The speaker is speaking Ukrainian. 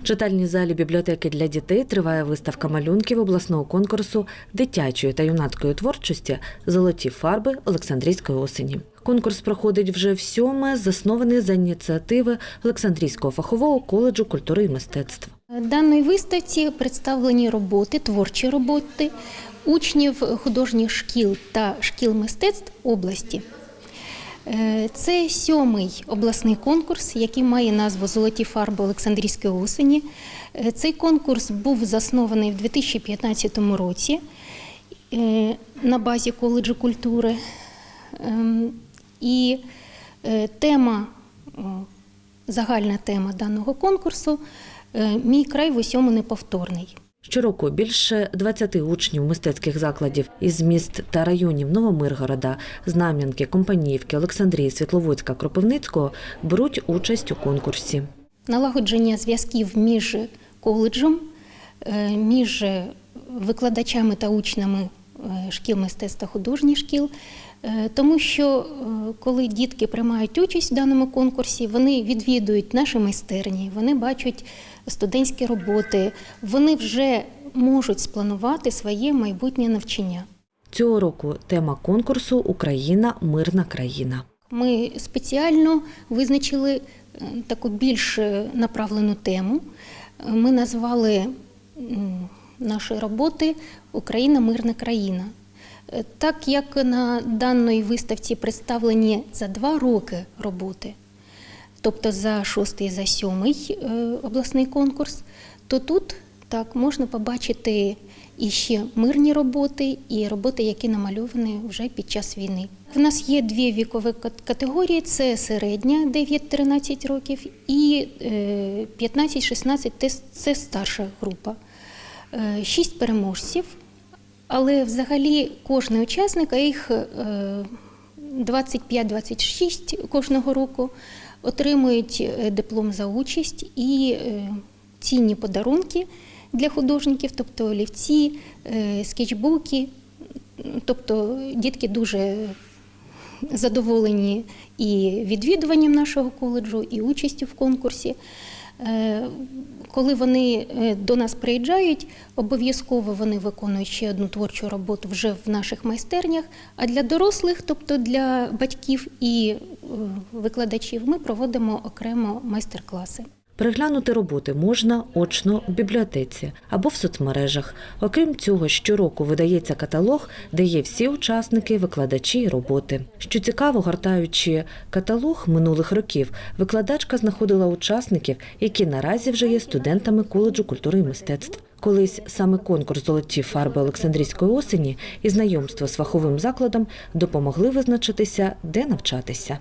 В читальній залі бібліотеки для дітей триває виставка малюнків обласного конкурсу дитячої та юнацької творчості Золоті фарби Олександрійської осені. Конкурс проходить вже в сьоме, заснований за ініціативи Олександрійського фахового коледжу культури і мистецтв. В даній виставці представлені роботи, творчі роботи учнів художніх шкіл та шкіл мистецтв області. Е, Це сьомий обласний конкурс, який має назву Золоті фарби Олександрійської осені. Е, Цей конкурс був заснований в 2015 році е, на базі коледжу культури. Ем, І тема, загальна тема даного конкурсу Мій край в усьому неповторний. Щороку більше 20 учнів мистецьких закладів із міст та районів Новомиргорода, Знам'янки, Компаніївки, Олександрії, Світловодська, Кропивницького беруть участь у конкурсі. Налагодження зв'язків між коледжем, е, між викладачами та учнями шкіл мистецтва художніх шкіл. Е, Тому що е, коли дітки приймають участь в даному конкурсі, вони відвідують наші майстерні, вони бачать студентські роботи, вони вже можуть спланувати своє майбутнє навчання. Цього року тема конкурсу Україна мирна країна. Ми спеціально визначили е, таку більш е, направлену тему. Е, Ми назвали наші роботи Україна мирна країна. Е, Так як на даній виставці представлені за два роки роботи, тобто за шостий за сьомий е, обласний конкурс, то тут так можна побачити і ще мирні роботи, і роботи, які намальовані вже під час війни. В нас є дві вікові категорії: це середня 9-13 років і е, 15-16 це старша група. Е, Шість переможців, але взагалі кожний учасник, а їх е, 25-26 кожного року, отримують е, диплом за участь і е, цінні подарунки для художників, тобто олівці, е, скетчбуки. Тобто дітки дуже задоволені і відвідуванням нашого коледжу, і участю в конкурсі. Е, Коли вони е, до нас приїжджають, обов'язково вони виконують ще одну творчу роботу вже в наших майстернях. А для дорослих, тобто для батьків і е, викладачів, ми проводимо окремо майстер-класи. Переглянути роботи можна очно в бібліотеці або в соцмережах. Окрім цього, щороку видається каталог, де є всі учасники, викладачі і роботи. Що цікаво, гортаючи каталог минулих років, викладачка знаходила учасників, які наразі вже є студентами коледжу культури і мистецтв. Колись саме конкурс Золоті фарби Олександрійської осені і знайомство з фаховим закладом допомогли визначитися, де навчатися.